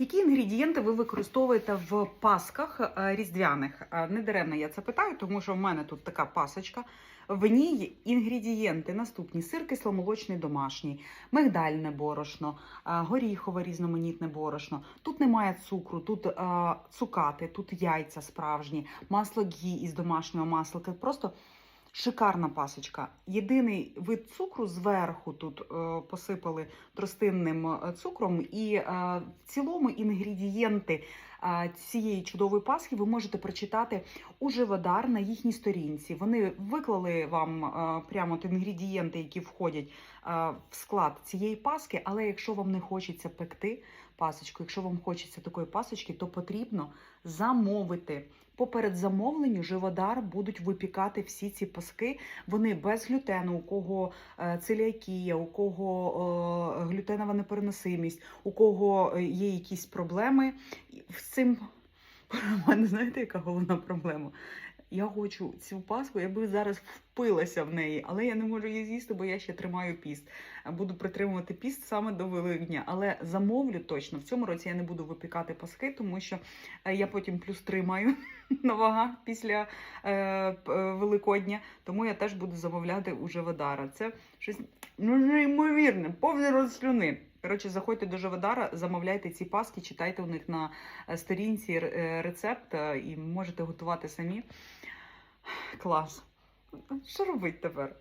Які інгредієнти ви використовуєте в пасках е, різдвяних? Е, Не даремно я це питаю, тому що в мене тут така пасочка. В ній інгредієнти наступні: сир кисломолочний домашній, мигдальне борошно, е, горіхове різноманітне борошно. Тут немає цукру, тут цукати, тут яйця справжні, масло гі із домашнього маслика. Просто шикарна пасочка. Єдиний вид цукру зверху тут е, посипали тростинним е, цукром, і е, в цілому інгредієнти цієї чудової пасхи ви можете прочитати у Живодар на їхній сторінці. Вони виклали вам е, прямо от інгредієнти, які входять е, в склад цієї паски. Але якщо вам не хочеться пекти пасочку, якщо вам хочеться такої пасочки, то потрібно замовити. Поперед замовленню Живодар будуть випікати всі ці паски. Вони без глютену, у кого е, целіакія, у кого глютенова непереносимість, у кого є якісь проблеми. Цим мене знаєте, яка головна проблема? Я хочу цю паску, я би зараз впилася в неї, але я не можу її з'їсти, бо я ще тримаю піст. Буду притримувати піст саме до Великдня. Але замовлю точно. В цьому році я не буду випікати паски, тому що е, я потім плюс тримаю на вагах після е, е, Великодня. Тому я теж буду замовляти у Живодара. Це щось ну, неймовірне, повне розслюни. Коротше, заходьте до Живодара, замовляйте ці паски, читайте у них на е, сторінці е, рецепт е, і можете готувати самі. Клас. Що робити тепер?